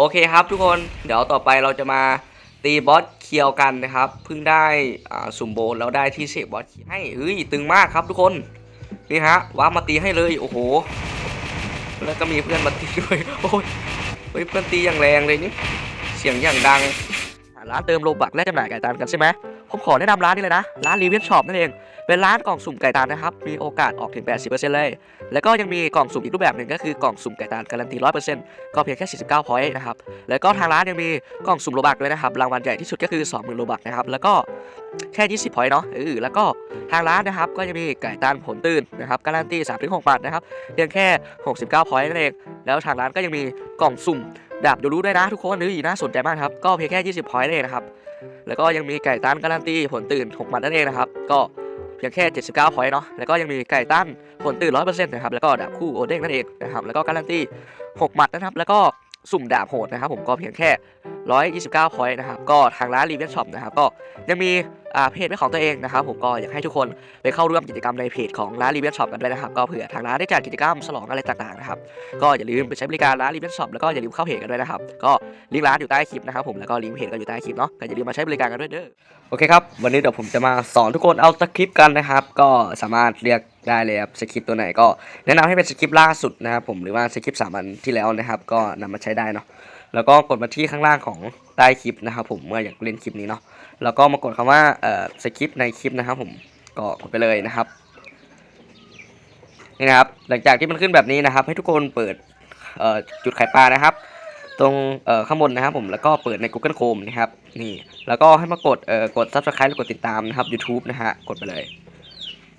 โอเคครับทุกคนเดี๋ยวต่อไปเราจะมาตีบอสเคียวกันนะครับเพิ่งได้สุ่มโบนแล้วได้ที่เสกบอสให้เฮ้ยตึงมากครับทุกคนนี่ฮะว้ามาตีให้เลยโอ้โห แล้วก็มีเพื่อนมาตีด้วยโอ้ยเฮ้ยเพื่อนตีอย่างแรงเลยนี่เสียงอย่างดังร้านเติมโลบักและจำหน่ายไก่ตานกันใช่ไหมผมขอแนะนำร้านนี้เลยนะ ร้านรีเวนช็อปนั่นเอง เป็นร้านกล่องสุ่มไก่ตานะครับ มีโอกาสออกถึง 80%เลย แล้วก็ยังมีกล่องสุ่มอีกรูปแบบหนึ่งก็คือกล่องสุ่มไก่ตานการันตี 100%ก็เพียงแค่ 49 พอยต์นะครับ แล้วก็ทางร้านยังมีกล่องสุ่มโลบักเลยนะครับ รางวัลใหญ่ที่สุดก็คือ 20,000โลบักนะครับ แล้วก็แค่ 20 พอยต์เนาะเออแล้วก็ทางร้านนะครับ ก็จะมีไก่ตานผลตื่นนะครับการันตี 3-6บาทนะครับ เพียงแค่ 69 พอยต์นั่นเอง แล้วทางร้านก็ยังมีกล่องสุ่มดาบยูรู้ด้วยนะทุกคนนี่น่าสนใจมากครับ ก็เพียงแค่ 20 พอยต์นั่นเองนะครับ แล้วก็ยังมีไก่ตานการันตีผลตื่น 6 มัดนั่นเองนะครับ ก็ เพียงแค่ 79 พอยต์เนาะ แล้วก็ยังมีไก่ต้านผลตื่น 100%นะครับ แล้วก็ดาบคู่โอเด้งนั่นเองนะครับ แล้วก็การันตี 6 หมัดนะครับ แล้วก็สุ่มดาบโหดนะครับผมก็เพียงแค่129พอยต์นะครับก็ทางร้านรีเวนช็อปนะครับก็ยังมีเพจเป็นของตัวเองนะครับผมก็อยากให้ทุกคนไปเข้าร่วมกิจกรรมในเพจของร้านรีเวนช็อปกันด้วยนะครับก็เผื่อทางร้านได้จัดกิจกรรมฉลองอะไรต่างๆนะครับก็อย่าลืมไปใช้บริการร้านรีเวนช็อปแล้วก็อย่าลืมเข้าเพจกันด้วยนะครับก็ลิงก์ร้านอยู่ใต้คลิปนะครับผมแล้วก็ลิงก์เพจก็อยู่ใต้คลิปเนาะก็อย่าลืมมาใช้บริการกันด้วยเด้อโอเคครับวันนี้เดี๋ยวผมจะมาสอนทุกคนเอาสคริปต์กันนะครับก็สามารถเรียกได้เลยครับสคริปต์ตัวไหนก็แนะนำให้เป็นสคริปต์ล่าสุดนะครับผมหรือว่าสคริปต์สามวันที่แล้วนะครับก็นำมาใช้ได้เนาะ แล้วก็กดมาที่ข้างล่างของใต้คลิปนะครับผมเมื่ออยากเล่นคลิปนี้เนาะแล้วก็มากดคำว่าเอ่อสคริปในคลิปนะครับผมก็กดไปเลยนะครับนี่นะครับหลังจากที่มันขึ้นแบบนี้นะครับ ให้ทุกคนเปิดเอ่อจุดไข่ปลานะครับ ตรงเอ่อข้างบนนะครับผมแล้วก็เปิดใน Google Chrome นะครับนี่แล้วก็ให้มากดเอ่อกด Subscribe หรือกดติดตามนะครับ YouTube นะฮะกดไปเลย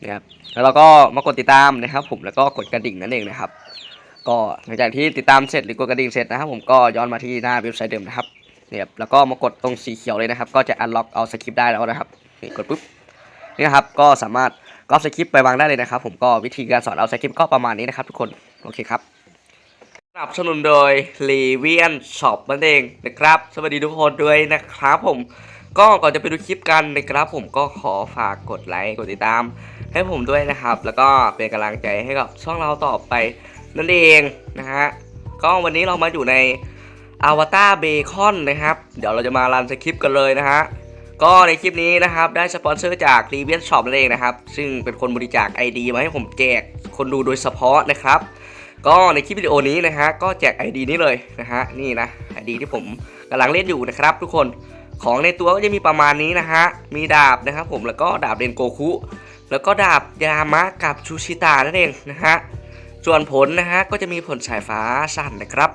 นะครับแล้วเราก็มากดติดตามนะครับ ผมแล้วก็กดกระดิ่งนั่นเองนะครับ ก็หลังจากที่ติดตามเสร็จหรือกดกระดิ่งเสร็จนะครับ ผมก็ย้อนมาที่หน้าเว็บไซต์เดิมนะครับเนี่ยแล้วก็มากดตรงสีเขียวเลยนะครับ ก็จะ unlock เอาสคริปต์ได้แล้วนะครับนี่กดปุ๊บนี่นะครับก็สามารถก็สคริปต์ไปวางได้เลยนะครับ ผมก็วิธีการสอนเอาสคริปต์ก็ประมาณนี้นะครับ ทุกคนโอเคครับสนับสนุนโดย l e v i a n Shop นั่นเองนะครับ สวัสดีทุกคนด้วยนะครับ ผมก็ก่อนจะไปดูคลิปกันนะครับ ผมก็ขอฝากกดไลค์กดติดตาม ให้ผมด้วยนะครับ แล้วก็เป็นกำลังใจให้กับช่องเราต่อไป นั่นเองนะฮะก็วันนี้เรามาอยู่ในอวตารเบคอนนะครับ เดี๋ยวเราจะมารันสคริปต์กันเลยนะฮะก็ในคลิปนี้นะครับได้สปอนเซอร์จาก l e v i a n Shop นั่นเองนะครับ ซึ่งเป็นคนบริจาค ID มาให้ผมแจกคนดูโดยเฉพาะนะครับ ก็ในคลิปวิดีโอนี้นะฮะก็แจก ID นี้เลยนะฮะนี่นะ ID ที่ผมกำลังเล่นอยู่นะครับ ทุกคนของในตัวก็จะมีประมาณนี้นะฮะมีดาบนะครับผมแล้วก็ดาบเรนโกคุแล้วก็ดาบยามะกับชูชิตานั่นเองนะฮะ ส่วนผลนะฮะก็จะมีผลสายฟ้าสั้นนะครับ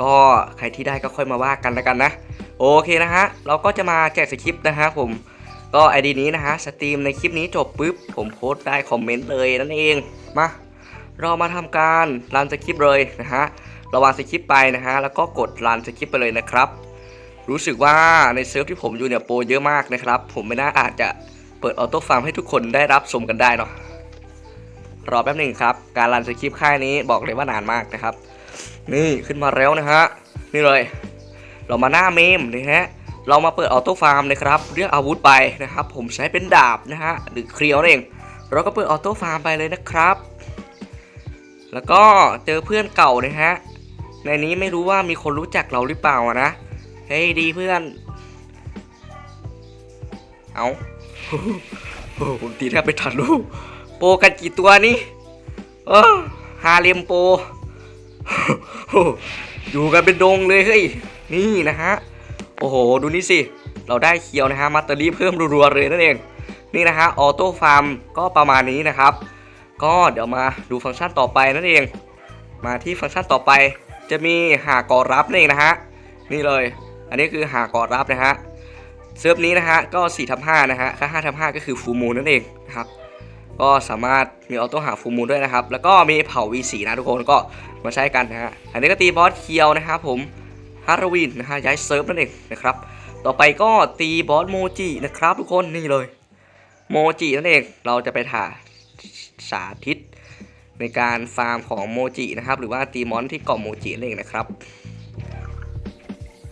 ก็ใครที่ได้ก็ค่อยมาว่ากันแล้วกันนะ โอเคนะฮะเราก็จะมาแจกสคริปต์นะฮะผมก็ ID นี้นะฮะสตรีมในคลิปนี้จบปุ๊บผมโพสต์ได้คอมเมนต์เลยนั่นเองมาเรามาทำการรันสคริปต์เลยนะฮะเราวางสคริปต์ไปนะฮะแล้วก็กดรันสคริปต์ไปเลยนะครับ รู้สึกว่าในเซิร์ฟที่ผมอยู่เนี่ยโปรเยอะมากนะครับ ผมไม่น่าอาจจะเปิดออโต้ฟาร์มให้ทุกคนได้รับชมกันได้เนาะ รอแป๊บหนึ่งครับ การรันสคริปต์ค่ายนี้บอกเลยว่านานมากนะครับ นี่ขึ้นมาแล้วนะฮะ นี่เลย เรามาหน้าเมมนะฮะ เรามาเปิดออโต้ฟาร์มนะครับเรียกอาวุธไปนะครับ ผมใช้เป็นดาบนะฮะ หรือเคลียวนั่นเอง เราก็เปิดออโต้ฟาร์มไปเลยนะครับ แล้วก็เจอเพื่อนเก่านะฮะ ในนี้ไม่รู้ว่ามีคนรู้จักเราหรือเปล่านะ เฮ้ยดีเพื่อน เอาโอ้โหผมตีแทบไปทันลูก ปรกันกี่ตัวนี่เออฮาเลมโป อยู่กันเป็นดงเลยเฮ้ย นี่นะฮะ โอ้โห ดูนี่สิ เราได้เคียวนะฮะมัตเตอรี่เพิ่มรัวๆเลยนั่นเอง นี่นะฮะ ออโต้ฟาร์มก็ประมาณนี้นะครับ ก็เดี๋ยวมาดูฟังก์ชันต่อไปนั่นเอง มาที่ฟังก์ชันต่อไป จะมีหากอรับนั่นเองนะฮะ นี่เลย อันนี้คือหากอรับนะฮะ เซิร์ฟนี้นะฮะ ก็4ทับ5นะฮะค่า5ทับ5ก็คือฟูมูลนั่นเองนะครับ ก็สามารถมีออโต้หาฟูมูลด้วยนะครับ แล้วก็มีเผา V4 นะทุกคนก็มาใช้กันนะฮะ อันนี้ก็ตีบอสเคียวนะครับผมฮาร์วินนะฮะย้ายเซิร์ฟนั่นเองนะครับ ต่อไปก็ตีบอสโมจินะครับทุกคนนี่เลยโมจินั่นเองเราจะไปถ่าสาธิต ในการฟาร์มของโมจินะครับ หรือว่าตีมอนที่เกาะโมจินั่นเองนะครับ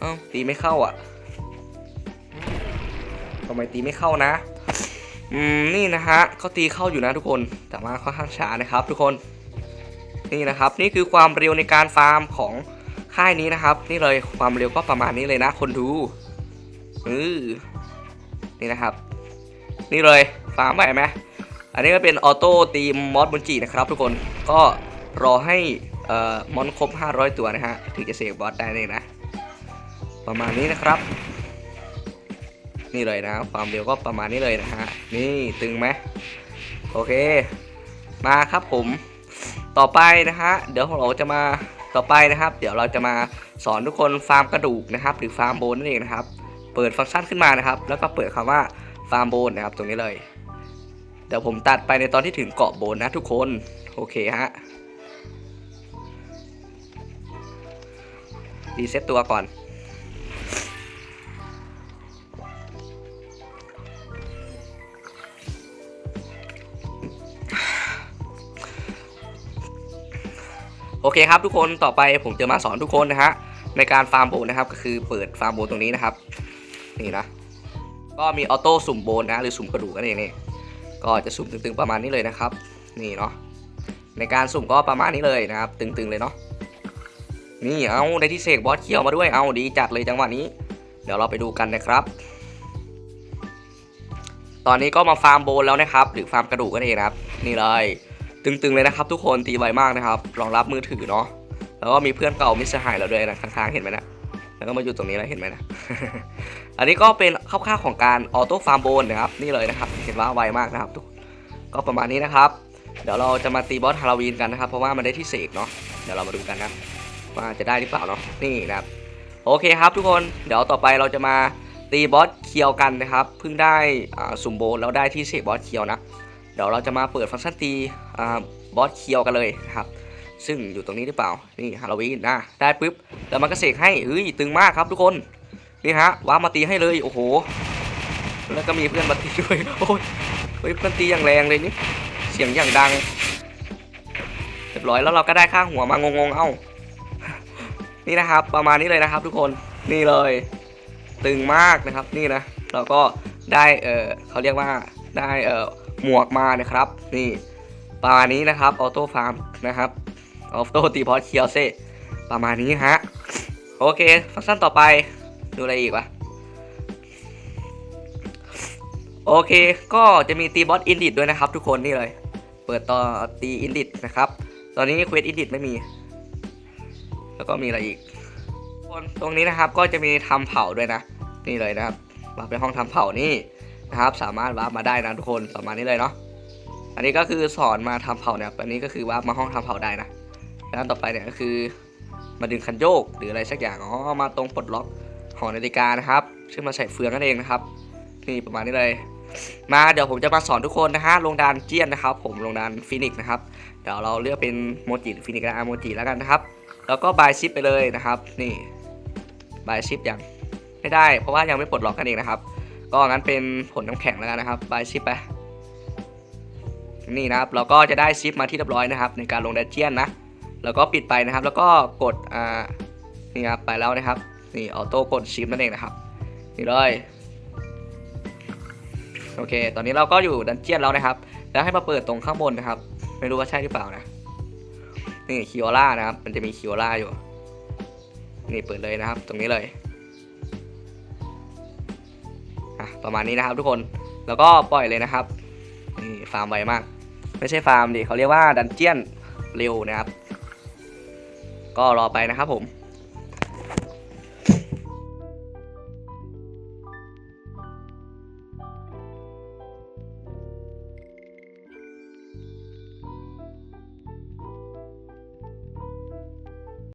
เอ้าตีไม่เข้าอะทำไมตีไม่เข้านะ อืมนี่นะฮะเขาตีเข้าอยู่นะทุกคนแต่ว่าค่อนข้างช้านะครับ ทุกคนนี่นะครับนี่คือความเร็วในการฟาร์มของค่ายนี้นะครับ นี่เลยความเร็วก็ประมาณนี้เลยนะ คนดูเออนี่นะครับ นี่เลยฟาร์มไหวไหมอันนี้ก็เป็นออโต้ตีมมอสบุนจินะครับ ทุกคนก็รอให้เอ่อมอนครบ 500 ตัวนะฮะถึงจะเสกบอสได้เลยนะ ประมาณนี้นะครับ นี่เลยนะความเร็วก็ประมาณนี้เลยนะฮะนี่ตึงไหมโอเค มาครับผม ต่อไปนะฮะเดี๋ยวเราจะมาต่อไปนะครับ เดี๋ยวเราจะมาสอนทุกคนฟาร์มกระดูกนะครับ หรือฟาร์มโบนนั่นเองนะครับ เปิดฟังก์ชันขึ้นมานะครับ แล้วก็เปิดคำว่าฟาร์มโบนนะครับ ตรงนี้เลย เดี๋ยวผมตัดไปในตอนที่ถึงเกาะโบนนะทุกคนโอเคฮะรีเซ็ตตัวก่อน โอเคครับทุกคนต่อไปผมจะมาสอนทุกคนนะฮะในการฟาร์มโบนนะครับก็คือเปิดฟาร์มโบนตรงนี้นะครับ นี่นะ ก็มีออโต้สุ่มโบนนะหรือสุ่มกระดูกนั่นเองนี่ก็จะสุ่มตึงๆประมาณนี้เลยนะครับ นี่เนาะในการสุ่มก็ประมาณนี้เลยนะครับ ตึงๆเลยเนาะนี่เอาได้ที่เสกบอสเขียวมาด้วยเอาดีจัดเลยจังหวะนี้ เดี๋ยวเราไปดูกันนะครับ ตอนนี้ก็มาฟาร์มโบนแล้วนะครับ หรือฟาร์มกระดูกนั่นเองนะครับ นี่เลย ตึงๆเลยนะครับ ทุกคนตีไวมากนะครับรองรับมือถือเนาะแล้วก็มีเพื่อนเก่ามิสหายเราด้วยนะข้างๆเห็นไหมนะแล้วก็มาอยู่ตรงนี้แล้วเห็นไหมนะ อันนี้ก็เป็นคร่าวๆของการออโต้ฟาร์มโบนนะครับนี่เลยนะครับ เห็นว่าไวมากนะครับทุกก็ประมาณนี้นะครับ เดี๋ยวเราจะมาตีบอสฮาโลวีนกันนะครับ เพราะว่ามันได้ที่เสกเนาะเดี๋ยวเรามาดูกันนะว่าจะได้หรือเปล่าเนาะนี่นะครับ โอเคครับทุกคนเดี๋ยวต่อไปเราจะมาตีบอสเคียวกันนะครับเพิ่งได้สุ่มโบนแล้วได้ที่เสกบอสเคียวนะ ดี๋ยวเราจะมาเปิดฟังก์ชันตีบอสเคียวกันเลยนะครับ ซึ่งอยู่ตรงนี้หรือเปล่า นี่ฮาโลวีนนะได้ปุ๊บ แล้วมันก็เสกให้เฮ้ยตึงมากครับทุกคน นี่ฮะว้ามาตีให้เลย โอ้โห แล้วก็มีเพื่อนมาตีด้วย โอ้ยเฮ้ยเพื่อนตีอย่างแรงเลยนี่ เสียงอย่างดัง เรียบร้อยแล้วเราก็ได้ค่าหัวมางงๆ เอ้า นี่นะครับ ประมาณนี้เลยนะครับ ทุกคน นี่เลย ตึงมากนะครับ นี่นะ เราก็ได้ เออเขาเรียกว่า ได้ เออ หมวกมานะครับ นี่ประมาณนี้นะครับออโต้ฟาร์มนะครับออโต้ตีพอสเคียวเซประมาณนี้ฮะ โอเค ฟังก์ชันต่อไป ดูอะไรอีกวะ โอเค ก็จะมีตีบอสอินดิตด้วยนะครับ ทุกคนนี่เลย เปิดต่อตีอินดิตนะครับ ตอนนี้เควสอินดิตไม่มี แล้วก็มีอะไรอีกคนตรงนี้นะครับก็จะมีทำเผาด้วยนะ นี่เลยนะครับมาเป็นห้องทำเผานี่ นะครับ สามารถวาร์ปมาได้นะทุกคนประมาณนี้เลยเนาะอันนี้ก็คือสอนมาทำเผาเนี่ยอันนี้ก็คือว่ามาห้องทำเผาได้นะแล้วต่อไปเนี่ยก็คือมาดึงคันโยกหรืออะไรสักอย่างอ๋อมาตรงปลดล็อกหอนาฬิกานะครับซึ่งมาใส่เฟืองนั่นเองนะครับนี่ประมาณนี้เลย มาเดี๋ยวผมจะมาสอนทุกคนนะฮะลงดานเจียนนะครับ ผมลงดานฟินิกนะครับเดี๋ยวเราเลือกเป็นโมจิฟินิกและอาโมจิแล้วกันนะครับ แล้วก็บายชิปไปเลยนะครับ นี่บายชิปยังไม่ได้ เพราะว่ายังไม่ปลดล็อกกันเองนะครับ ก็งั้นเป็นผลน้ำแข็งแล้วกันนะครับบายชิปไปนี่นะครับเราก็จะได้ชิปมาที่เรียบร้อยนะครับ ในการลงดันเจียนนะแล้วก็ปิดไปนะครับ แล้วก็กดอ่านี่ครับไปแล้วนะครับนี่ออโต้กดชิปนั่นเองนะครับนี่เลยโอเค ตอนนี้เราก็อยู่ดันเจียนแล้วนะครับ แล้วให้มาเปิดตรงข้างบนนะครับ ไม่รู้ว่าใช่หรือเปล่านะ นี่คิโอล่านะครับ มันจะมีคิโอล่าอยู่ นี่เปิดเลยนะครับ ตรงนี้เลย ประมาณนี้นะครับ ทุกคนแล้วก็ปล่อยเลยนะครับนี่ฟาร์มไวมาก ไม่ใช่ฟาร์มดิเขาเรียกว่าดันเจียนเร็วนะครับ ก็รอไปนะครับผม